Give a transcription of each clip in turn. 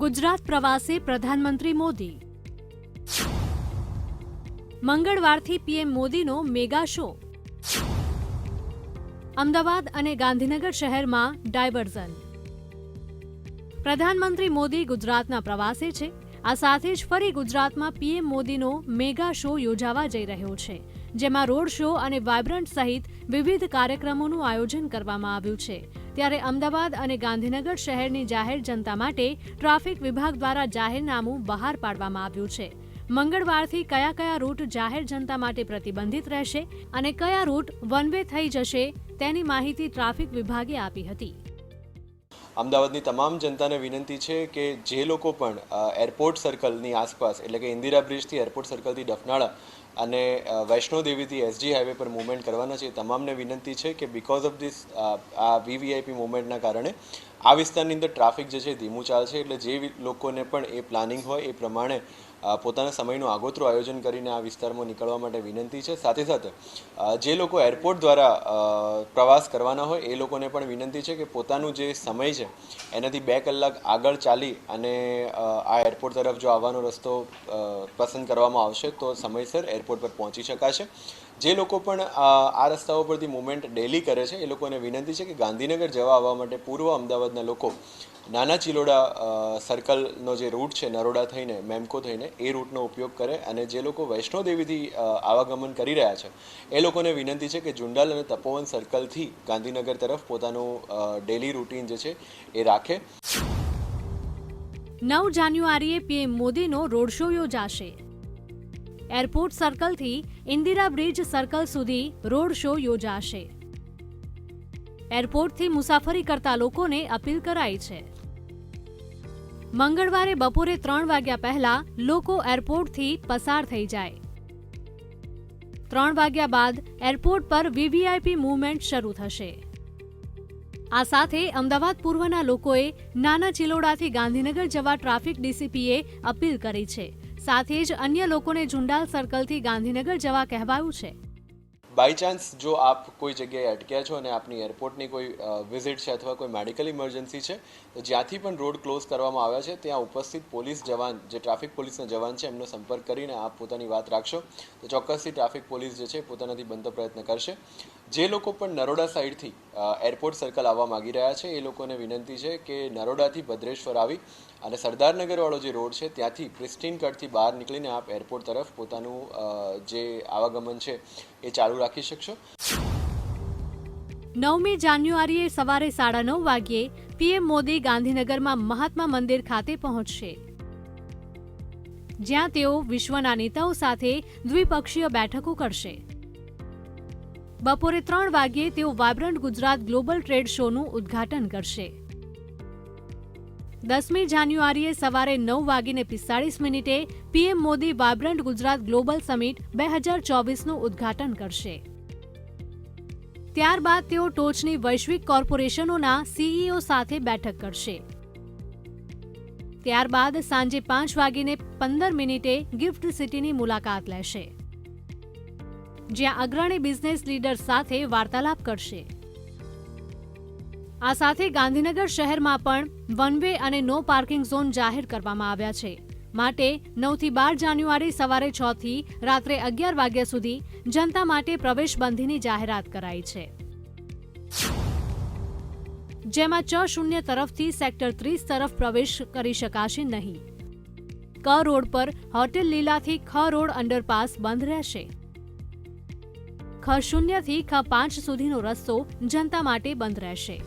ગુજરાત પ્રવાસે પ્રધાનમંત્રી મોદી. મંગળવારથી પીએમ મોદીનો મેગા શો. અમદાવાદ અને ગાંધીનગર શહેરમાં ડાયવર્ઝન. પ્રધાનમંત્રી મોદી ગુજરાતના પ્રવાસે છે. આ સાથે જ ફરી ગુજરાતમાં પીએમ મોદીનો મેગા શો યોજાવા જઈ રહ્યો છે. જેમાં રોડ શો અને વાયબ્રન્ટ સહિત વિવિધ કાર્યક્રમોનું આયોજન કરવામાં આવ્યું છે. ત્યારે અમદાવાદ અને ગાંધીનગર શહેરની જાહેર જનતા માટે ટ્રાફિક વિભાગ દ્વારા જાહેરનામું બહાર પાડવામાં આવ્યું છે. મંગળવારથી કયા કયા રૂટ જાહેર જનતા માટે પ્રતિબંધિત રહેશે અને કયા રૂટ વન વે થઈ જશે તેની માહિતી ટ્રાફિક વિભાગે આપી હતી. અમદાવાદની તમામ જનતાને વિનંતી છે કે જે લોકો પણ એરપોર્ટ સર્કલની આસપાસ, એટલે કે ઇન્દિરા બ્રિજથી એરપોર્ટ સર્કલથી ડફનાળા અને વૈષ્ણોદેવીથી એસજી હાઈવે પર મૂવમેન્ટ કરવાના છે તમામને વિનંતી છે કે બિકોઝ ઓફ ધીસ આ વીવીઆઈપી મૂવમેન્ટના કારણે આ વિસ્તારની અંદર ટ્રાફિક જે છે ધીમું ચાલશે, એટલે જે લોકોને પણ એ પ્લાનિંગ હોય એ પ્રમાણે પોતાના સમયનું આગોતરું આયોજન કરીને આ વિસ્તારમાં નીકળવા માટે વિનંતી છે. સાથે સાથે જે લોકો એરપોર્ટ દ્વારા પ્રવાસ કરવાના હોય, એ લોકોને પણ વિનંતી છે કે પોતાનું જે સમય છે, એનાથી બે કલાક આગળ ચાલી અને આ એરપોર્ટ તરફ જો આવવાનો રસ્તો પસંદ કરવામાં આવશે, તો સમયસર એરપોર્ટ પર પહોંચી શકાશે. જે લોકો પણ આ રસ્તાઓ પરથી મુવમેન્ટ ડેલી કરે છે, એ લોકોને વિનંતી છે કે ગાંધીનગર જવા આવવા માટે પૂર્વ અમદાવાદના લોકો નાના ચિલોડા સર્કલનો જે રૂટ છે, નરોડા થઈને, મેમકો થઈને, એ રૂટનો ઉપયોગ કરે અને જે લોકો વૈષ્ણોદેવીથી આવાગમન કરી રહ્યા છે, એ લોકોને વિનંતી છે કે જુંડાલ અને તપોવન સર્કલથી ગાંધીનગર તરફ પોતાનું ડેલી રૂટીન જે છે, એ રાખે. નવ જાન્યુઆરીએ પીએમ મોદીનો રોડ શો યોજાશે. એરપોર્ટ સર્કલથી ઇન્દિરા બ્રિજ સર્કલ સુધી રોડ શો યોજાશે. એરપોર્ટથી મુસાફરી કરતા લોકોને અપીલ કરાઈ છે. મંગળવારે બપોરે ત્રણ વાગ્યા પહેલા લોકો એરપોર્ટથી પસાર થઈ જાય. ત્રણ વાગ્યા બાદ એરપોર્ટ પર વીવીઆઈપી મૂવમેન્ટ શરૂ થશે. આ સાથે અમદાવાદ પૂર્વના લોકોએ નાના ચિલોડાથી ગાંધીનગર જવા ટ્રાફિક ડીસીપીએ અપીલ કરી છે. સાથે જ અન્ય લોકોને ઝુંડાલ સર્કલથી ગાંધીનગર જવા કહેવાયું છે. બાય ચાન્સ જો આપ કોઈ જગ્યાએ અટક્યા છો અને આપની એરપોર્ટની કોઈ વિઝિટ છે અથવા કોઈ મેડિકલ ઇમરજન્સી છે, તો જ્યાંથી પણ રોડ ક્લોઝ કરવામાં આવ્યા છે, ત્યાં ઉપસ્થિત પોલીસ જવાન, જે ટ્રાફિક પોલીસના જવાન છે, એમનો સંપર્ક કરીને આપ પોતાની વાત રાખશો. તો ચોક્કસથી ટ્રાફિક પોલીસ જે છે પોતાનાથી બનતો પ્રયત્ન કરશે. જે લોકો પણ નરોડા સાઈડથી એરપોર્ટ સર્કલ આવવા માગી રહ્યા છે, એ લોકોને વિનંતી છે કે નરોડાથી ભદ્રેશ્વર આવી અને સરદારનગરવાળો જે રોડ છે, ત્યાંથી પ્રિસ્ટીન કટથી બહાર નીકળીને આપ એરપોર્ટ તરફ પોતાનું જે આવાગમન છે, એ ચાલુ રાખી શકશો. નવમી જાન્યુઆરીએ સવારે સાડા નવ વાગ્યે પીએમ મોદી ગાંધીનગરમાં મહાત્મા મંદિર ખાતે પહોંચશે. જ્યાં તેઓ વિશ્વના નેતાઓ સાથે દ્વિપક્ષીય બેઠકો કરશે. બપોરે ત્રણ વાગ્યે તેઓ વાયબ્રન્ટ ગુજરાત ગ્લોબલ ટ્રેડ શોનું ઉદ્ઘાટન કરશે. દસમી જાન્યુઆરીએ સવારે નવ વાગીને પિસ્તાળીસ મિનિટે PM Modi vibrant Gujarat global summit બે હજાર ચોવીસનું ઉદ્ઘાટન કરશે. ત્યારબાદ તેઓ ટોચની વૈશ્વિક કોર્પોરેશનોના સીઈઓ સાથે બેઠક કરશે. ત્યારબાદ સાંજે પાંચ વાગીને પંદર મિનિટે ગિફ્ટ સિટીની મુલાકાત લેશે. જ્યાં અગ્રણી બિઝનેસ લીડર સાથે વાર્તાલાપ કરશે. આ સાથે ગાંધીનગર શહેરમાં પણ વન વે અને નો પાર્કિંગ ઝોન જાહેર કરવામાં આવ્યા છે. માટે નવથી બાર જાન્યુઆરી સવારે છ થી રાત્રે અગિયાર વાગ્યા સુધી જનતા માટે પ્રવેશબંધીની જાહેરાત કરાઈ છે. જેમાં ચ શૂન્ય તરફથી સેક્ટર ત્રીસ તરફ પ્રવેશ કરી શકાશે નહીં. ક રોડ પર હોટેલ લીલાથી ખ રોડ અંડરપાસ બંધ રહેશે. ખ શૂન્યથી ખ પાંચ સુધીનો રસ્તો જનતા માટે બંધ રહેશે.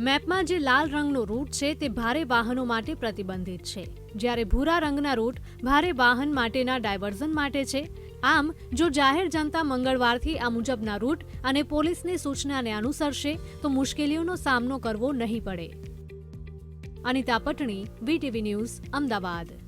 મેપમાં જે લાલ રંગનો રૂટ છે તે ભારે વાહનો માટે પ્રતિબંધિત છે. જ્યારે ભૂરા રંગના રૂટ ભારે વાહન માટેના ડાયવર્ઝન માટે છે. આમ, જો જાહેર જનતા મંગળવારથી આ મુજબના રૂટ અને પોલીસની સૂચનાને અનુસરશે, તો મુશ્કેલીઓનો સામનો કરવો નહીં પડે. Anita Patni, VTV news, Ahmedabad.